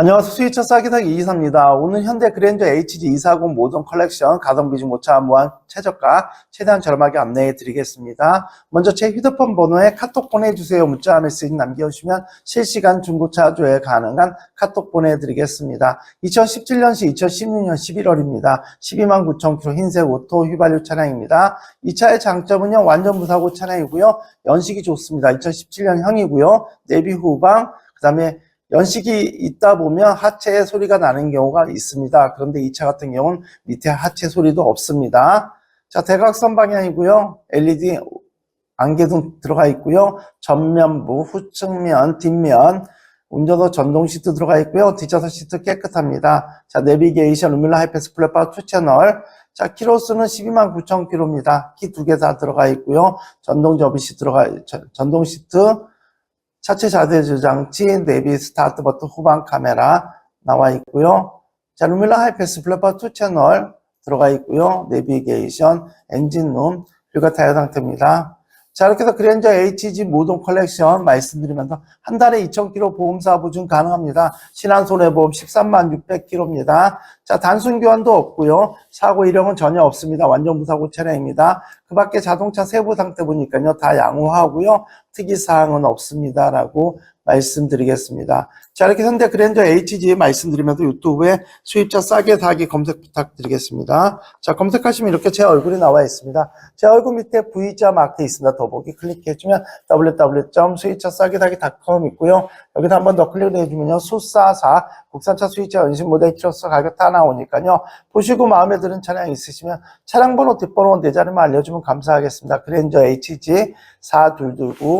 안녕하세요. 수위차 싸기사기 이기사입니다. 오늘 현대 그랜저 HG240 모던 컬렉션 가성비 중고차 무한 최저가 최대한 저렴하게 안내해 드리겠습니다. 먼저 제 휴대폰 번호에 카톡 보내주세요. 문자 메시지 남겨주시면 실시간 중고차 조회 가능한 카톡 보내드리겠습니다. 2017년시 2016년 11월입니다. 12만 9천 킬로 흰색 오토 휘발유 차량입니다. 이 차의 장점은요. 완전 무사고 차량이고요. 연식이 좋습니다. 2017년형이고요. 내비 후방 그 다음에 연식이 있다 보면 하체 소리가 나는 경우가 있습니다. 그런데 이 차 같은 경우는 밑에 하체 소리도 없습니다. 자, 대각선 방향이고요. LED 안개등 들어가 있고요. 전면부, 후측면, 뒷면, 운전도 전동 시트 들어가 있고요. 뒷좌석 시트 깨끗합니다. 자, 내비게이션, 루밀라 하이패스 플랫파 2채널. 자, 키로수는 12만 9천 킬로입니다. 키 두 개 다 들어가 있고요. 전동 접이시 들어가, 저- 전동 시트, 차체 자대 조장치, 내비 스타트 버튼 후방 카메라 나와 있고요. 자, 루밀라 하이패스 플랫파 2 채널 들어가 있고요. 내비게이션, 엔진룸, 그리고 타이어 상태입니다. 자, 이렇게 해서 그랜저 HG 모든 컬렉션 말씀드리면서 한 달에 2,000km 보험사 보증 가능합니다. 신한 손해보험 13만 600km입니다. 자, 단순 교환도 없고요. 사고 이력은 전혀 없습니다. 완전 무사고 차량입니다. 그 밖에 자동차 세부 상태 보니까요. 다 양호하고요. 특이사항은 없습니다라고 말씀드리겠습니다. 자, 이렇게 현대 그랜저 HG 말씀드리면서 유튜브에 수입자 싸게 사기 검색 부탁드리겠습니다. 자, 검색하시면 이렇게 제 얼굴이 나와 있습니다. 제 얼굴 밑에 V자 마크 있습니다. 더보기 클릭해주면 www.수입차 싸게 사기.com 있고요. 여기다 한번 더 클릭을 해주면요. 수사사 국산차 수입차 연식 모델 키로수 가격 다 나오니까요. 보시고 마음에 드는 차량 있으시면 차량 번호, 뒷번호, 내 자리만 알려주면 감사하겠습니다. 그랜저 HG 4229